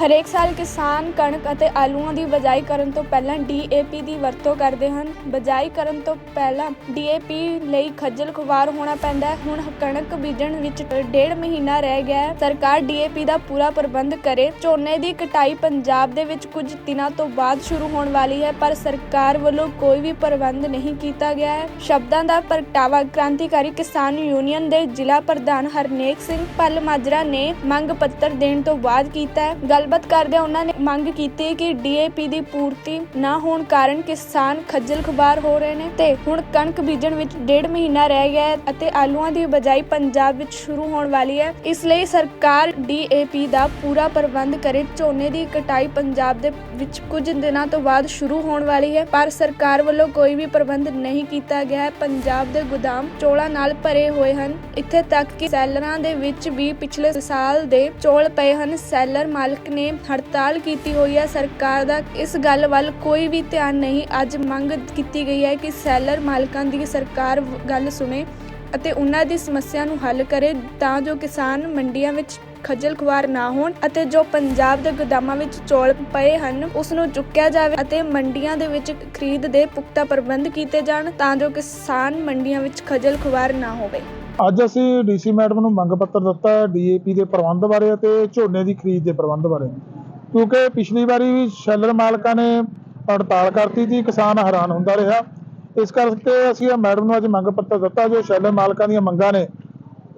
ਹਰੇਕ ਸਾਲ ਕਿਸਾਨ ਕਣਕ ਅਤੇ ਆਲੂਆਂ ਦੀ ਬਜਾਈ ਕਰਨ ਤੋਂ ਪਹਿਲਾਂ ਡੀਏਪੀ ਦੀ ਵਰਤੋਂ ਕਰਦੇ ਹਨ। ਬਜਾਈ ਕਰਨ ਤੋਂ ਪਹਿਲਾਂ ਡੀਏਪੀ ਲਈ ਖੱਜਲ ਖੁਆਰ ਹੋਣਾ ਪੈਂਦਾ ਹੈ। ਹੁਣ ਕਣਕ ਬੀਜਣ ਵਿੱਚ ਡੇਢ ਮਹੀਨਾ ਰਹਿ ਗਿਆ ਹੈ। ਸਰਕਾਰ ਡੀਏਪੀ ਦਾ ਪੂਰਾ ਪ੍ਰਬੰਧ ਕਰੇ। ਝੋਨੇ ਦੀ ਕਟਾਈ ਪੰਜਾਬ ਦੇ ਵਿੱਚ ਕੁਝ ਦਿਨਾਂ ਤੋਂ ਬਾਅਦ ਸ਼ੁਰੂ ਹੋਣ ਵਾਲੀ ਹੈ, ਪਰ ਸਰਕਾਰ ਵੱਲੋਂ ਕੋਈ ਵੀ ਪ੍ਰਬੰਧ ਨਹੀਂ ਕੀਤਾ ਗਿਆ ਹੈ। ਸ਼ਬਦਾਂ ਦਾ ਪ੍ਰਗਟਾਵਾ ਕ੍ਰਾਂਤੀਕਾਰੀ ਕਿਸਾਨ ਯੂਨੀਅਨ ਦੇ ਜ਼ਿਲ੍ਹਾ ਪ੍ਰਧਾਨ ਹਰਨੇਕ ਸਿੰਘ ਪੱਲ ਮਾਜਰਾ ਨੇ ਮੰਗ ਪੱਤਰ ਦੇਣ ਤੋਂ ਬਾਅਦ ਕੀਤਾ ਹੈ। ਗੱਲਬਾਤ ਕਰਦਿਆਂ ਉਹਨਾਂ ਨੇ ਮੰਗ ਕੀਤੀ ਕਿ ਡੀਏਪੀ ਦੀ ਪੂਰਤੀ ਨਾ ਹੋਣ ਕਾਰਨ ਕਿਸਾਨ ਖੱਜਲ ਖੁਬਾਰ ਹੋ ਰਹੇ ਨੇ ਤੇ ਹੁਣ ਕਣਕ ਬੀਜਣ ਵਿੱਚ ਡੇਢ ਮਹੀਨਾ ਰਹਿ ਗਿਆ ਹੈ ਅਤੇ ਆਲੂਆਂ ਦੀ ਬਜਾਈ ਪੰਜਾਬ ਵਿੱਚ ਸ਼ੁਰੂ ਹੋਣ ਵਾਲੀ ਹੈ। ਇਸ ਲਈ ਸਰਕਾਰ ਡੀਏਪੀ ਦਾ ਪੂਰਾ ਪ੍ਰਬੰਧ ਕਰੇ। ਝੋਨੇ ਦੀ ਕਟਾਈ ਪੰਜਾਬ ਦੇ ਵਿੱਚ ਕੁਝ ਦਿਨਾਂ ਤੋਂ ਬਾਅਦ ਸ਼ੁਰੂ ਹੋਣ ਵਾਲੀ ਹੈ, ਪਰ ਸਰਕਾਰ ਵੱਲੋਂ ਕੋਈ ਵੀ ਪ੍ਰਬੰਧ ਨਹੀਂ ਕੀਤਾ ਗਿਆ ਹੈ। ਪੰਜਾਬ ਦੇ ਗੋਦਾਮ ਚੋਲਾਂ ਨਾਲ ਭਰੇ ਹੋਏ ਹਨ। ਇੱਥੇ ਤੱਕ ਕਿ ਸੈਲਰਾਂ ਦੇ ਵਿੱਚ ਵੀ ਪਿਛਲੇ ਸਾਲ ਦੇ ਚੋਲ ਪਏ ਹਨ। ਸੈਲਰ ਮਾਲਕ ਨੇ ਹੜਤਾਲ ਕੀਤੀ ਹੋਈ ਹੈ। ਸਰਕਾਰ ਦਾ ਇਸ ਗੱਲ ਵੱਲ ਕੋਈ ਵੀ ਧਿਆਨ ਨਹੀਂ। ਅੱਜ ਮੰਗ ਕੀਤੀ ਗਈ ਹੈ ਕਿ ਸੈਲਰ ਮਾਲਕਾਂ ਦੀ ਸਰਕਾਰ ਗੱਲ ਸੁਣੇ ਅਤੇ ਉਹਨਾਂ ਦੀ ਸਮੱਸਿਆ ਨੂੰ ਹੱਲ ਕਰੇ ਤਾਂ ਜੋ ਕਿਸਾਨ ਮੰਡੀਆਂ ਵਿੱਚ ਖੱਜਲ ਖੁਆਰ ਨਾ ਹੋਣ ਅਤੇ ਜੋ ਪੰਜਾਬ ਦੇ ਗੋਦਾਮਾਂ ਵਿੱਚ ਚੌਲ ਪਏ ਹਨ, ਉਸ ਨੂੰ ਚੁੱਕਿਆ ਜਾਵੇ ਅਤੇ ਮੰਡੀਆਂ ਦੇ ਵਿੱਚ ਖਰੀਦ ਦੇ ਪੁਖਤਾ ਪ੍ਰਬੰਧ ਕੀਤੇ ਜਾਣ ਤਾਂ ਜੋ ਕਿਸਾਨ ਮੰਡੀਆਂ ਵਿੱਚ ਖੱਜਲ ਖੁਆਰ ਨਾ ਹੋਵੇ। ਅੱਜ ਅਸੀਂ ਡੀਸੀ ਮੈਡਮ ਨੂੰ ਮੰਗ ਪੱਤਰ ਦਿੱਤਾ ਹੈ ਡੀਏਪੀ ਦੇ ਪ੍ਰਬੰਧ ਬਾਰੇ ਅਤੇ ਝੋਨੇ ਦੀ ਖਰੀਦ ਦੇ ਪ੍ਰਬੰਧ ਬਾਰੇ। ਕਿਉਂਕਿ ਪਿਛਲੀ ਵਾਰੀ ਵੀ ਸ਼ੈਲਰ ਮਾਲਕਾਂ ਨੇ ਹੜਤਾਲ ਕਰਤੀ ਸੀ ਕਿਸਾਨ ਹੈਰਾਨ ਹੁੰਦਾ ਰਿਹਾ। ਇਸ ਕਰਕੇ ਅਸੀਂ ਮੈਡਮ ਨੂੰ ਅੱਜ ਮੰਗ ਪੱਤਰ ਦਿੱਤਾ, ਜੋ ਸ਼ੈਲਰ ਮਾਲਕਾਂ ਦੀਆਂ ਮੰਗਾਂ ਨੇ,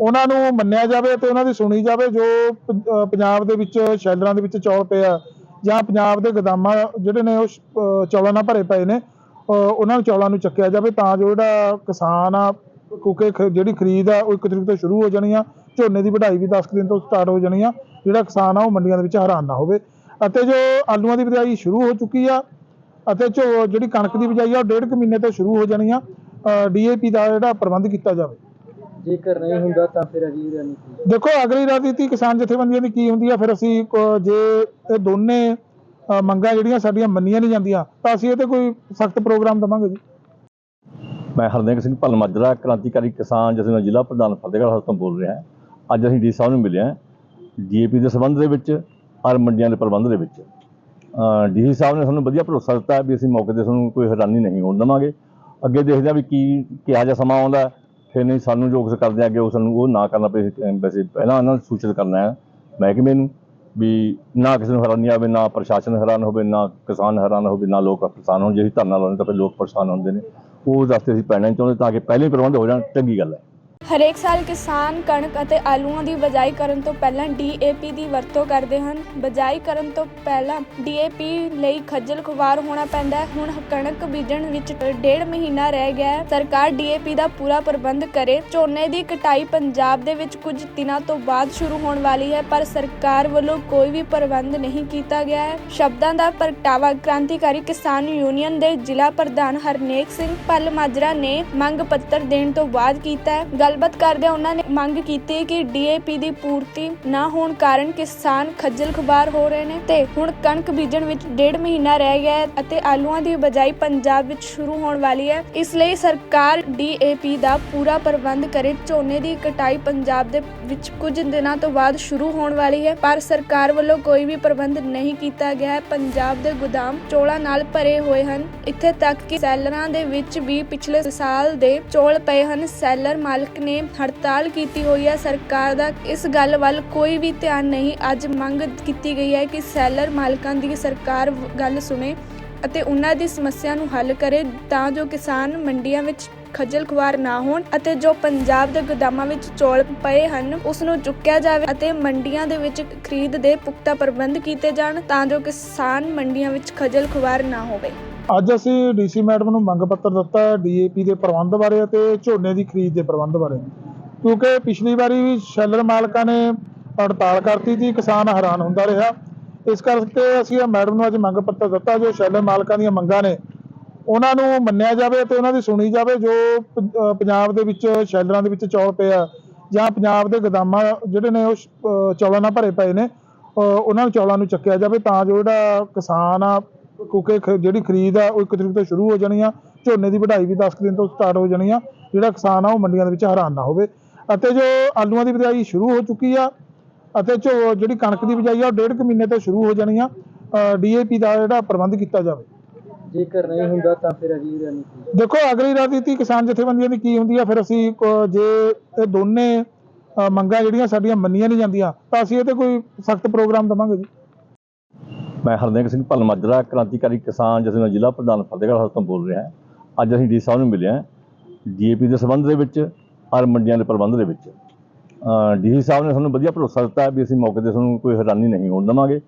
ਉਹਨਾਂ ਨੂੰ ਮੰਨਿਆ ਜਾਵੇ ਤੇ ਉਹਨਾਂ ਦੀ ਸੁਣੀ ਜਾਵੇ ਜੋ ਪੰਜਾਬ ਦੇ ਵਿੱਚ ਸ਼ੈਲਰਾਂ ਦੇ ਵਿੱਚ ਚੌਲ ਪਏ ਆ ਜਾਂ ਪੰਜਾਬ ਦੇ ਗਦਾਮਾਂ ਜਿਹੜੇ ਨੇ ਉਹ ਚੌਲਾਂ ਨਾਲ ਭਰੇ ਪਏ ਨੇ ਉਹਨਾਂ ਨੂੰ ਚੌਲਾਂ ਨੂੰ ਚੱਕਿਆ ਜਾਵੇ ਤਾਂ ਜੋ ਜਿਹੜਾ ਕਿਸਾਨ ਆ ਕਿਉਂਕਿ ਖ- ਜਿਹੜੀ ਖਰੀਦ ਆ ਉਹ ਇੱਕ ਤਰੀਕ ਤੋਂ ਸ਼ੁਰੂ ਹੋ ਜਾਣੀ ਆ। ਝੋਨੇ ਦੀ ਵਢਾਈ ਵੀ 10 ਕੁ ਦਿਨ ਤੋਂ ਸਟਾਰਟ ਹੋ ਜਾਣੀ ਆ। ਜਿਹੜਾ ਕਿਸਾਨ ਆ ਉਹ ਮੰਡੀਆਂ ਦੇ ਵਿੱਚ ਹੈਰਾਨ ਨਾ ਹੋਵੇ। ਅਤੇ ਜੋ ਆਲੂਆਂ ਦੀ ਬਿਜਾਈ ਸ਼ੁਰੂ ਹੋ ਚੁੱਕੀ ਆ ਅਤੇ ਝੋ ਜਿਹੜੀ ਕਣਕ ਦੀ ਬਿਜਾਈ ਆ ਉਹ ਡੇਢ ਕੁ ਮਹੀਨੇ ਤੋਂ ਸ਼ੁਰੂ ਹੋ ਜਾਣੀ ਆ ਡੀਏਪੀ ਦਾ ਜਿਹੜਾ ਪ੍ਰਬੰਧ ਕੀਤਾ ਜਾਵੇ। ਜੇਕਰ ਨਹੀਂ ਹੁੰਦਾ ਤਾਂ ਫਿਰ ਅਗਲੀ ਰਣਨੀਤੀ ਦੇਖੋ ਅਗਲੀ ਰਣਨੀਤੀ ਕਿਸਾਨ ਜਥੇਬੰਦੀਆਂ ਦੀ ਕੀ ਹੁੰਦੀ ਆ ਫਿਰ ਅਸੀਂ ਕ- ਜੇ ਇਹ ਦੋਨੇ ਅ, ਮੰਗਾਂ ਜਿਹੜੀਆਂ ਸਾਡੀਆਂ ਮੰਨੀਆਂ ਨਹੀਂ ਜਾਂਦੀਆਂ ਤਾਂ ਅਸੀਂ ਇਹ ਤੇ ਕੋਈ ਸਖਤ ਪ੍ਰੋਗਰਾਮ ਦਵਾਂਗੇ ਜੀ। ਮੈਂ ਹਰਦੇਵ ਸਿੰਘ ਭੱਲ ਮਾਜਰਾ, ਕ੍ਰਾਂਤੀਕਾਰੀ ਕਿਸਾਨ ਜਿਸ ਨਾਲ ਜ਼ਿਲ੍ਹਾ ਪ੍ਰਧਾਨ ਫਤਿਹਗੜ੍ਹ ਸਾਹਿਬ ਤੋਂ ਬੋਲ ਰਿਹਾ ਅੱਜ ਅਸੀਂ ਡੀ ਸਾਹਿਬ ਨੂੰ ਮਿਲੇ ਹਾਂ ਡੀਏਪੀ ਦੇ ਸੰਬੰਧ ਦੇ ਵਿੱਚ ਔਰ ਮੰਡੀਆਂ ਦੇ ਪ੍ਰਬੰਧ ਦੇ ਵਿੱਚ। ਡੀ ਸਾਹਿਬ ਨੇ ਸਾਨੂੰ ਵਧੀਆ ਭਰੋਸਾ ਦਿੱਤਾ ਵੀ ਅਸੀਂ ਮੌਕੇ ਤੇ ਸਾਨੂੰ ਕੋਈ ਹੈਰਾਨੀ ਨਹੀਂ ਹੋਣ ਦੇਵਾਂਗੇ। ਅੱਗੇ ਦੇਖਦੇ ਹਾਂ ਵੀ ਕੀ, ਕਿਹਾ ਜਿਹਾ ਸਮਾਂ ਆਉਂਦਾ, ਫਿਰ ਨਹੀਂ ਸਾਨੂੰ ਜੋ ਕੁਛ ਕਰਦੇ ਹਾਂ ਅੱਗੇ ਉਹ ਸਾਨੂੰ ਉਹ ਨਾ ਕਰਨਾ ਪਏ, ਵੈਸੇ ਪਹਿਲਾਂ ਇਹਨਾਂ ਨੂੰ ਸੂਚਿਤ ਕਰਨਾ ਹੈ ਮਹਿਕਮੇ ਨੂੰ ਵੀ ਨਾ ਕਿਸੇ ਨੂੰ ਹੈਰਾਨੀ ਆਵੇ, ਨਾ ਪ੍ਰਸ਼ਾਸਨ ਹੈਰਾਨ ਹੋਵੇ, ਨਾ ਕਿਸਾਨ ਹੈਰਾਨ ਹੋਵੇ, ਨਾ ਲੋਕ ਪਰੇਸ਼ਾਨ ਹੋਣ, ਜੇ ਅਸੀਂ ਧਰਨਾ ਲਾਉਂਦੇ ਤਾਂ ਫਿਰ ਲੋਕ ਪਰੇਸ਼ਾਨ ਹੁੰਦੇ ਨੇ। ਉਹ ਰਸਤੇ ਅਸੀਂ ਪੈਣਾ ਨਹੀਂ ਚਾਹੁੰਦੇ ਤਾਂ ਕਿ ਪਹਿਲੇ ਹੀ ਪ੍ਰਬੰਧ ਹੋ ਜਾਣ, ਚੰਗੀ ਗੱਲ ਹੈ। ਹਰੇਕ ਸਾਲ ਕਿਸਾਨ ਕਣਕ ਅਤੇ ਆਲੂਆਂ ਦੀ ਬਜਾਈ ਕਰਨ ਤੋਂ ਪਹਿਲਾਂ ਡੀਏਪੀ ਦੀ ਵਰਤੋਂ ਕਰਦੇ ਹਨ। ਬਜਾਈ ਕਰਨ ਤੋਂ ਪਹਿਲਾਂ ਡੀਏਪੀ ਲਈ ਖੱਜਲ ਖੁਆਰ ਹੋਣਾ ਪੈਂਦਾ ਹੈ। ਹੁਣ ਕਣਕ ਬੀਜਣ ਵਿੱਚ ਡੇਢ ਮਹੀਨਾ ਰਹਿ ਗਿਆ ਹੈ। ਸਰਕਾਰ ਡੀਏਪੀ ਦਾ ਪੂਰਾ ਪ੍ਰਬੰਧ ਕਰੇ। ਝੋਨੇ ਦੀ ਕਟਾਈ ਪੰਜਾਬ ਦੇ ਵਿੱਚ ਕੁਝ ਦਿਨਾਂ ਤੋਂ ਬਾਅਦ ਸ਼ੁਰੂ ਹੋਣ ਵਾਲੀ ਹੈ, ਪਰ ਸਰਕਾਰ ਵੱਲੋਂ ਕੋਈ ਵੀ ਪ੍ਰਬੰਧ ਨਹੀਂ ਕੀਤਾ ਗਿਆ ਹੈ। ਸ਼ਬਦਾਂ ਦਾ ਪ੍ਰਗਟਾਵਾ ਕ੍ਰਾਂਤੀਕਾਰੀ ਕਿਸਾਨ ਯੂਨੀਅਨ ਦੇ ਜ਼ਿਲ੍ਹਾ ਪ੍ਰਧਾਨ ਹਰਨੇਕ ਸਿੰਘ ਪੱਲ ਮਾਜਰਾ ਨੇ ਮੰਗ ਪੱਤਰ ਦੇਣ ਤੋਂ ਬਾਅਦ ਕੀਤਾ ਹੈ। ਗੱਲਬਾਤ ਕਰਦਿਆਂ ਉਹਨਾਂ ਨੇ ਮੰਗ ਕੀਤੀ ਕਿ ਡੀਏਪੀ ਦੀ ਪੂਰਤੀ ਨਾ ਹੋਣ ਕਾਰਨ ਕਿਸਾਨ ਖੱਜਲ ਖੁਬਾਰ ਹੋ ਰਹੇ ਨੇ ਤੇ ਹੁਣ ਕਣਕ ਬੀਜਣ ਵਿੱਚ ਡੇਢ ਮਹੀਨਾ ਰਹਿ ਗਿਆ ਹੈ ਅਤੇ ਆਲੂਆਂ ਦੀ ਬਜਾਈ ਪੰਜਾਬ ਵਿੱਚ ਸ਼ੁਰੂ ਹੋਣ ਵਾਲੀ ਹੈ। ਇਸ ਲਈ ਸਰਕਾਰ ਡੀਏਪੀ ਦਾ ਪੂਰਾ ਪ੍ਰਬੰਧ ਕਰੇ। ਝੋਨੇ ਦੀ ਕਟਾਈ ਪੰਜਾਬ ਦੇ ਵਿੱਚ ਕੁਝ ਦਿਨਾਂ ਤੋਂ ਬਾਅਦ ਸ਼ੁਰੂ ਹੋਣ ਵਾਲੀ ਹੈ, ਪਰ ਸਰਕਾਰ ਵੱਲੋਂ ਕੋਈ ਵੀ ਪ੍ਰਬੰਧ ਨਹੀਂ ਕੀਤਾ ਗਿਆ ਹੈ। ਪੰਜਾਬ ਦੇ ਗੋਦਾਮ ਚੋਲਾਂ ਨਾਲ ਭਰੇ ਹੋਏ ਹਨ। ਇੱਥੇ ਤੱਕ ਕਿ ਸੈਲਰਾਂ ਦੇ ਵਿੱਚ ਵੀ ਪਿਛਲੇ ਸਾਲ ਦੇ ਚੋਲ ਪਏ ਹਨ। ਸੈਲਰ ਮਾਲਕ ਨੇ ਹੜਤਾਲ ਕੀਤੀ ਹੋਈ ਹੈ। ਸਰਕਾਰ ਦਾ ਇਸ ਗੱਲ ਵੱਲ ਕੋਈ ਵੀ ਧਿਆਨ ਨਹੀਂ। ਅੱਜ ਮੰਗ ਕੀਤੀ ਗਈ ਹੈ ਕਿ ਸੈਲਰ ਮਾਲਕਾਂ ਦੀ ਸਰਕਾਰ ਗੱਲ ਸੁਣੇ ਅਤੇ ਉਹਨਾਂ ਦੀ ਸਮੱਸਿਆ ਨੂੰ ਹੱਲ ਕਰੇ ਤਾਂ ਜੋ ਕਿਸਾਨ ਮੰਡੀਆਂ ਵਿੱਚ ਖੱਜਲ ਖੁਆਰ ਨਾ ਹੋਣ ਅਤੇ ਜੋ ਪੰਜਾਬ ਦੇ ਗੋਦਾਮਾਂ ਵਿੱਚ ਚੌਲ ਪਏ ਹਨ, ਉਸ ਨੂੰ ਚੁੱਕਿਆ ਜਾਵੇ ਅਤੇ ਮੰਡੀਆਂ ਦੇ ਵਿੱਚ ਖਰੀਦ ਦੇ ਪੁਖਤਾ ਪ੍ਰਬੰਧ ਕੀਤੇ ਜਾਣ ਤਾਂ ਜੋ ਕਿਸਾਨ ਮੰਡੀਆਂ ਵਿੱਚ ਖੱਜਲ ਖੁਆਰ ਨਾ ਹੋਵੇ। ਅੱਜ ਅਸੀਂ ਡੀਸੀ ਮੈਡਮ ਨੂੰ ਮੰਗ ਪੱਤਰ ਦਿੱਤਾ ਹੈ ਡੀਏਪੀ ਦੇ ਪ੍ਰਬੰਧ ਬਾਰੇ ਅਤੇ ਝੋਨੇ ਦੀ ਖਰੀਦ ਦੇ ਪ੍ਰਬੰਧ ਬਾਰੇ। ਕਿਉਂਕਿ ਪਿਛਲੀ ਵਾਰੀ ਵੀ ਸ਼ੈਲਰ ਮਾਲਕਾਂ ਨੇ ਹੜਤਾਲ ਕਰਤੀ ਸੀ ਕਿਸਾਨ ਹੈਰਾਨ ਹੁੰਦਾ ਰਿਹਾ। ਇਸ ਕਰਕੇ ਅਸੀਂ ਇਹ ਮੈਡਮ ਨੂੰ ਅੱਜ ਮੰਗ ਪੱਤਰ ਦਿੱਤਾ ਜੋ ਸ਼ੈਲਰ ਮਾਲਕਾਂ ਦੀਆਂ ਮੰਗਾਂ ਨੇ, ਉਹਨਾਂ ਨੂੰ ਮੰਨਿਆ ਜਾਵੇ ਤੇ ਉਹਨਾਂ ਦੀ ਸੁਣੀ ਜਾਵੇ ਜੋ ਪੰਜਾਬ ਦੇ ਵਿੱਚ ਸ਼ੈਲਰਾਂ ਦੇ ਵਿੱਚ ਚੌਲ ਪਏ ਆ ਜਾਂ ਪੰਜਾਬ ਦੇ ਗਦਾਮਾਂ ਜਿਹੜੇ ਨੇ ਉਹ ਚੌਲਾਂ ਨਾਲ ਭਰੇ ਪਏ ਨੇ ਉਹਨਾਂ ਨੂੰ ਚੌਲਾਂ ਨੂੰ ਚੱਕਿਆ ਜਾਵੇ ਤਾਂ ਜੋ ਜਿਹੜਾ ਕਿਸਾਨ ਆ ਕਿਉਂਕਿ ਜਿਹੜੀ ਖਰੀਦ ਆ ਉਹ ਇੱਕ ਤਰੀਕ ਤੋਂ ਸ਼ੁਰੂ ਹੋ ਜਾਣੀ ਆ ਝੋਨੇ ਦੀ ਵਢਾਈ ਵੀ 10 ਕੁ ਦਿਨ ਤੋਂ ਸਟਾਰਟ ਹੋ ਜਾਣੀ ਆ ਜਿਹੜਾ ਕਿਸਾਨ ਆ ਉਹ ਮੰਡੀਆਂ ਦੇ ਵਿੱਚ ਹੈਰਾਨ ਨਾ ਹੋਵੇ। ਅਤੇ ਜੋ ਆਲੂਆਂ ਦੀ ਬਿਜਾਈ ਸ਼ੁਰੂ ਹੋ ਚੁੱਕੀ ਆ ਅਤੇ ਝੋ ਜਿਹੜੀ ਕਣਕ ਦੀ ਬਿਜਾਈ ਆ ਉਹ ਡੇਢ ਕੁ ਮਹੀਨੇ ਤੋਂ ਸ਼ੁਰੂ ਹੋ ਜਾਣੀ ਆ ਡੀਏਪੀ ਦਾ ਜਿਹੜਾ ਪ੍ਰਬੰਧ ਕੀਤਾ ਜਾਵੇ। ਜੇਕਰ ਨਹੀਂ ਹੁੰਦਾ ਤਾਂ ਫਿਰ ਅਗਲੀ ਰਣਨੀਤੀ ਦੇਖੋ ਅਗਲੀ ਰਣਨੀਤੀ ਕਿਸਾਨ ਜਥੇਬੰਦੀਆਂ ਦੀ ਕੀ ਹੁੰਦੀ ਆ ਫਿਰ ਅਸੀਂ ਜੇ ਇਹ ਦੋਨੇ ਮੰਗਾਂ ਜਿਹੜੀਆਂ ਸਾਡੀਆਂ ਮੰਨੀਆਂ ਨਹੀਂ ਜਾਂਦੀਆਂ ਤਾਂ ਅਸੀਂ ਇਹ ਤੇ ਕੋਈ ਸਖਤ ਪ੍ਰੋਗਰਾਮ ਦਵਾਂਗੇ ਜੀ। ਮੈਂ ਹਰਦੇਵ ਸਿੰਘ ਭੱਲ ਮਾਜਰਾ ਕ੍ਰਾਂਤੀਕਾਰੀ ਕਿਸਾਨ, ਜਿਸ ਜ਼ਿਲ੍ਹਾ ਪ੍ਰਧਾਨ ਫਤਿਹਗੜ੍ਹ ਸਾਹਿਬ ਤੋਂ ਬੋਲ ਰਿਹਾ ਅੱਜ ਅਸੀਂ ਡੀ ਸਾਹਿਬ ਨੂੰ ਮਿਲੇ ਹਾਂ ਡੀਏਪੀ ਦੇ ਸੰਬੰਧ ਦੇ ਵਿੱਚ ਔਰ ਮੰਡੀਆਂ ਦੇ ਪ੍ਰਬੰਧ ਦੇ ਵਿੱਚ। ਡੀ ਸਾਹਿਬ ਨੇ ਸਾਨੂੰ ਵਧੀਆ ਭਰੋਸਾ ਦਿੱਤਾ ਵੀ ਅਸੀਂ ਮੌਕੇ ਤੇ ਸਾਨੂੰ ਕੋਈ ਹੈਰਾਨੀ ਨਹੀਂ ਹੋਣ ਦੇਵਾਂਗੇ।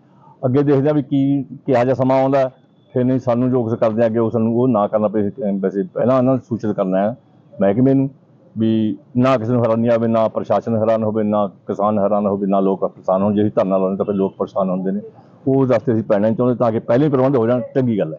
ਅੱਗੇ ਦੇਖਦੇ ਹਾਂ ਵੀ ਕੀ ਕਿਹਾ ਜਿਹਾ ਸਮਾਂ ਆਉਂਦਾ ਫਿਰ ਨਹੀਂ ਸਾਨੂੰ ਜੋ ਕੁਛ ਕਰਦੇ ਆ ਅੱਗੇ ਉਹ ਸਾਨੂੰ ਉਹ ਨਾ ਕਰਨਾ ਪਏ। ਵੈਸੇ ਪਹਿਲਾਂ ਇਹਨਾਂ ਨੂੰ ਸੂਚਿਤ ਕਰਨਾ ਹੈ ਮਹਿਕਮੇ ਨੂੰ ਵੀ ਨਾ ਕਿਸੇ ਨੂੰ ਹੈਰਾਨੀ ਆਵੇ, ਨਾ ਪ੍ਰਸ਼ਾਸਨ ਹੈਰਾਨ ਹੋਵੇ, ਨਾ ਕਿਸਾਨ ਹੈਰਾਨ ਹੋਵੇ, ਨਾ ਲੋਕ ਪਰੇਸ਼ਾਨ ਹੋਣ। ਜੇ ਅਸੀਂ ਧਰਨਾ ਲਾਉਂਦੇ ਤਾਂ ਫਿਰ ਲੋਕ ਪਰੇਸ਼ਾਨ ਹੁੰਦੇ ਨੇ। ਉਹ ਰਸਤੇ ਅਸੀਂ ਪੈਣਾ ਨਹੀਂ ਚਾਹੁੰਦੇ ਤਾਂ ਕਿ ਪਹਿਲੇ ਹੀ ਪ੍ਰਬੰਧ ਹੋ ਜਾਣ, ਚੰਗੀ ਗੱਲ ਹੈ।